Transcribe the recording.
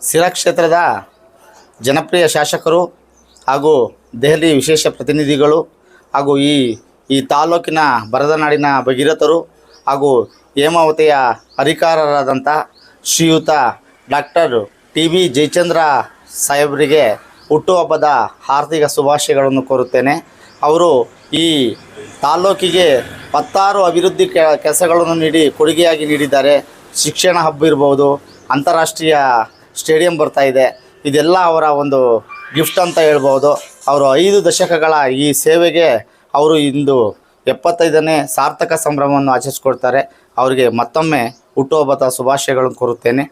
ಸಿರಾ ಕ್ಷೇತ್ರದ ಜನಪ್ರಿಯ ಶಾಸಕರು ಹಾಗೂ ದೆಹಲಿ ವಿಶೇಷ ಪ್ರತಿನಿಧಿಗಳು ಹಾಗೂ ಈ ಈ ತಾಲೂಕಿನ ಬರದನಾಡಿನ ಭಗೀರಥರು ಹಾಗೂ ಹೇಮಾವತಿಯ ಅಧಿಕಾರರಾದಂಥ ಶ್ರೀಯುತ ಡಾಕ್ಟರ್ ಟಿ ಬಿ ಜಯಚಂದ್ರ ಸಾಹೇಬರಿಗೆ ಹುಟ್ಟುಹಬ್ಬದ ಆರ್ಥಿಕ ಶುಭಾಶಯಗಳನ್ನು ಕೋರುತ್ತೇನೆ. ಅವರು ಈ ತಾಲೂಕಿಗೆ ಹತ್ತಾರು ಅಭಿವೃದ್ಧಿ ಕೆಲಸಗಳನ್ನು ನೀಡಿ ಕೊಡುಗೆಯಾಗಿ ನೀಡಿದ್ದಾರೆ. ಶಿಕ್ಷಣ ಹಬ್ ಇರ್ಬೋದು, ಅಂತಾರಾಷ್ಟ್ರೀಯ ಸ್ಟೇಡಿಯಂ ಬರ್ತಾ ಇದೆ. ಇದೆಲ್ಲ ಅವರ ಒಂದು ಗಿಫ್ಟ್ ಅಂತ ಹೇಳ್ಬೋದು. ಅವರು ಐದು ದಶಕಗಳ ಈ ಸೇವೆಗೆ ಅವರು ಇಂದು ಎಪ್ಪತ್ತೈದನೇ ಸಾರ್ಥಕ ಸಂಭ್ರಮವನ್ನು ಆಚರಿಸ್ಕೊಡ್ತಾರೆ. ಅವರಿಗೆ ಮತ್ತೊಮ್ಮೆ ಹುಟ್ಟುಹಬ್ಬದ ಶುಭಾಶಯಗಳನ್ನು ಕೋರುತ್ತೇನೆ.